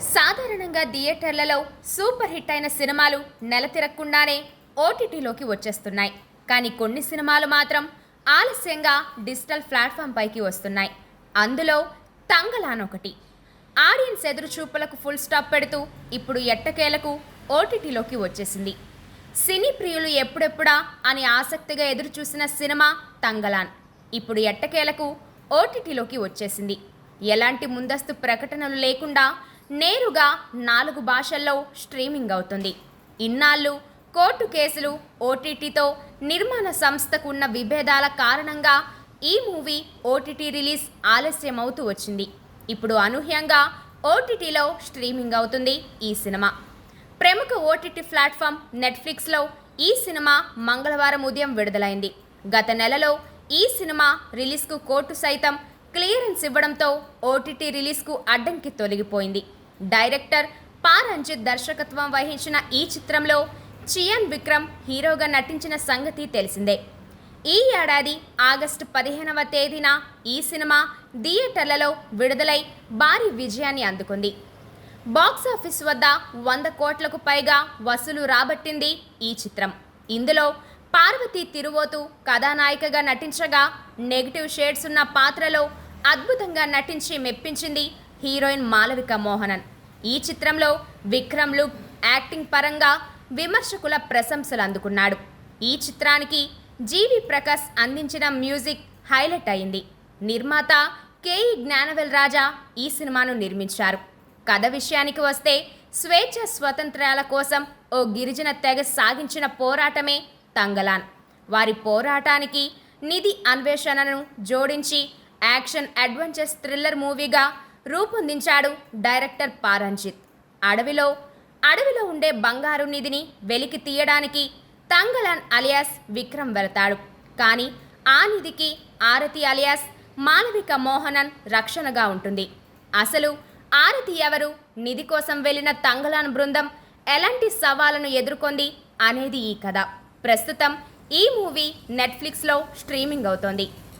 సాధారణంగా థియేటర్లలో super hit అయిన సినిమాలు నెల తిరగకుండానే ఓటీటీలోకి వచ్చేస్తున్నాయి. కానీ కొన్ని సినిమాలు మాత్రం ఆలస్యంగా డిజిటల్ ప్లాట్ఫామ్ పైకి వస్తున్నాయి. అందులో తంగలాన్ ఒకటి ఆడియన్స్ ఎదురుచూపులకు ఫుల్ స్టాప్ పెడుతూ ఇప్పుడు ఎట్టకేలకు ఓటీటీలోకి వచ్చేసింది. సినీ ప్రియులు ఎప్పుడెప్పుడా అని ఆసక్తిగా ఎదురుచూసిన సినిమా తంగలాన్. ఇప్పుడు ఎట్టకేలకు ఓటీటీలోకి వచ్చేసింది. ఎలాంటి ముందస్తు ప్రకటనలు లేకుండా నేరుగా నాలుగు భాషల్లో స్ట్రీమింగ్ అవుతుంది. ఇన్నాళ్ళు కోర్టు కేసులు ఓటీటీతో నిర్మాణ సంస్థకు ఉన్న విభేదాల కారణంగా ఈ మూవీ ఓటీటీ రిలీజ్ ఆలస్యం అవుతూ వచ్చింది. ఇప్పుడు అనూహ్యంగా ఓటీటీలో స్ట్రీమింగ్ అవుతుంది ఈ సినిమా. ప్రముఖ ఓటీటీ ప్లాట్ఫామ్ నెట్ఫ్లిక్స్లో ఈ సినిమా మంగళవారం ఉదయం విడుదలైంది. గత నెలలో ఈ సినిమా రిలీజ్కు కోర్టు సైతం క్లియరెన్స్ ఇవ్వడంతో ఓటీటీ రిలీజ్కు అడ్డంకి తొలగిపోయింది. డైరెక్టర్ పా రంజిత్ దర్శకత్వం వహించిన ఈ చిత్రంలో చియన్ విక్రమ్ హీరోగా నటించిన సంగతి తెలిసిందే. ఈ ఏడాది ఆగస్టు పదిహేనవ తేదీన ఈ సినిమా థియేటర్లలో విడుదలై భారీ విజయాన్ని అందుకుంది. బాక్సాఫీస్ వద్ద వంద కోట్లకు పైగా వసూలు రాబట్టింది ఈ చిత్రం. ఇందులో పార్వతి తిరువోతు కథానాయికగా నటించగా నెగిటివ్ షేడ్స్ ఉన్న పాత్రలో అద్భుతంగా నటించి మెప్పించింది హీరోయిన్ మాలవిక మోహనన్. ఈ చిత్రంలో విక్రమ్ లుక్ యాక్టింగ్ పరంగా విమర్శకుల ప్రశంసలు అందుకున్నాడు. ఈ చిత్రానికి జీవి ప్రకాష్ అందించిన మ్యూజిక్ హైలైట్ అయింది. నిర్మాత కేఈ జ్ఞానవేల్ రాజా ఈ సినిమాను నిర్మించారు. కథ విషయానికి వస్తే స్వేచ్ఛ స్వతంత్రాల కోసం ఓ గిరిజన తెగ సాగించిన పోరాటమే తంగలాన్. వారి పోరాటానికి నిధి అన్వేషణను జోడించి యాక్షన్ అడ్వెంచర్స్ థ్రిల్లర్ మూవీగా రూపొందించాడు డైరెక్టర్ పారంజిత్. అడవిలో అడవిలో ఉండే బంగారు నిధిని వెలికి తీయడానికి తంగలాన్ అలియాస్ విక్రమ్ వెళతాడు. కానీ ఆ నిధికి ఆరతి అలియాస్ మాలవిక మోహనన్ రక్షణగా ఉంటుంది. అసలు ఆరతి ఎవరు? నిధి కోసం వెళ్ళిన తంగలాన్ బృందం ఎలాంటి సవాళ్ళను ఎదుర్కొంది అనేది ఈ కథ. ప్రస్తుతం ఈ మూవీ నెట్ఫ్లిక్స్లో స్ట్రీమింగ్ అవుతోంది.